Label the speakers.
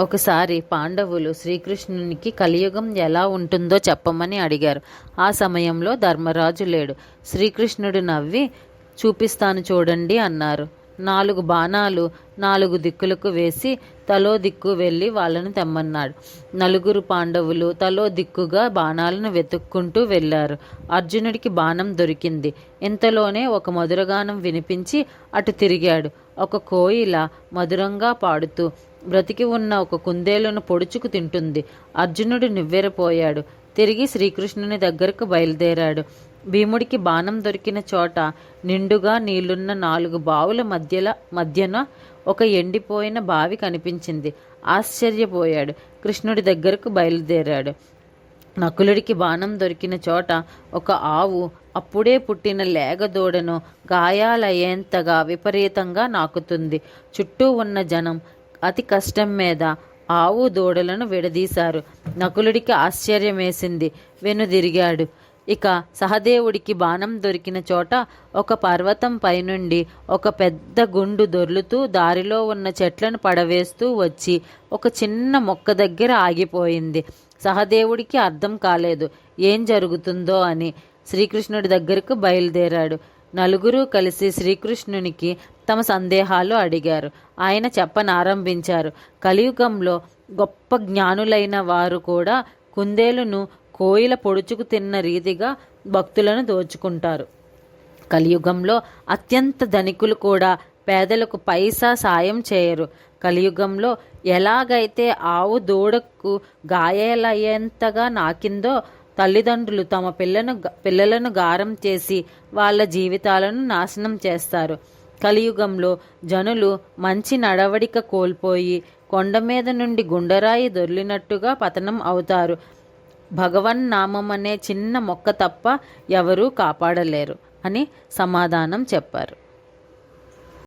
Speaker 1: ఒకసారి పాండవులు శ్రీకృష్ణునికి కలియుగం ఎలా ఉంటుందో చెప్పమని అడిగారు. ఆ సమయంలో ధర్మరాజు లేడు. శ్రీకృష్ణుడు నవ్వి చూపిస్తాను చూడండి అన్నారు. నాలుగు బాణాలు నాలుగు దిక్కులకు వేసి తలో దిక్కు వెళ్ళి వాళ్ళను తెమ్మన్నాడు. నలుగురు పాండవులు తలో దిక్కుగా బాణాలను వెతుక్కుంటూ వెళ్ళారు. అర్జునుడికి బాణం దొరికింది. ఇంతలోనే ఒక మధురగానం వినిపించి అటు తిరిగాడు. ఒక కోయిల మధురంగా పాడుతూ బ్రతికి ఉన్న ఒక కుందేలును పొడుచుకు తింటుంది. అర్జునుడు నివ్వెరపోయాడు. తిరిగి శ్రీకృష్ణుని దగ్గరకు బయలుదేరాడు. భీముడికి బాణం దొరికిన చోట నిండుగా నీళ్ళున్న నాలుగు బావుల మధ్యల మధ్యన ఒక ఎండిపోయిన బావి కనిపించింది. ఆశ్చర్యపోయాడు. కృష్ణుడి దగ్గరకు బయలుదేరాడు. నకులుడికి బాణం దొరికిన చోట ఒక ఆవు అప్పుడే పుట్టిన లేగ దూడను గాయాలయ్యేంతగా విపరీతంగా నాకుతుంది. చుట్టూ ఉన్న జనం అతి కష్టం మీద ఆవు దూడలను విడదీశారు. నకులుడికి ఆశ్చర్యమేసింది. వెనుదిరిగాడు. ఇక సహదేవుడికి బాణం దొరికిన చోట ఒక పర్వతం పైనుండి ఒక పెద్ద గుండు దొర్లుతూ దారిలో ఉన్న చెట్లను పడవేస్తూ వచ్చి ఒక చిన్న మొక్క దగ్గర ఆగిపోయింది. సహదేవుడికి అర్థం కాలేదు. ఏం జరుగుతుందో అని శ్రీకృష్ణుడి దగ్గరకు బయలుదేరాడు. నలుగురు కలిసి శ్రీకృష్ణునికి తమ సందేహాలు అడిగారు. ఆయన చెప్పనారంభించారు. కలియుగంలో గొప్ప జ్ఞానులైన వారు కూడా కుందేలును కోయిల పొడుచుకు తిన్న రీతిగా భక్తులను దోచుకుంటారు. కలియుగంలో అత్యంత ధనికులు కూడా పేదలకు పైసా సాయం చేయరు. కలియుగంలో ఎలాగైతే ఆవు దూడకు గాయాలయ్యేంతగా నాకిందో తల్లిదండ్రులు తమ పిల్లను పిల్లలను గారం చేసి వాళ్ళ జీవితాలను నాశనం చేస్తారు. కలియుగంలో జనులు మంచి నడవడిక కోల్పోయి కొండ మీద నుండి గుండరాయి దొర్లినట్టుగా పతనం అవుతారు. భగవన్ నామం అనే చిన్న మొక్క తప్ప ఎవరూ కాపాడలేరు అని సమాధానం చెప్పారు.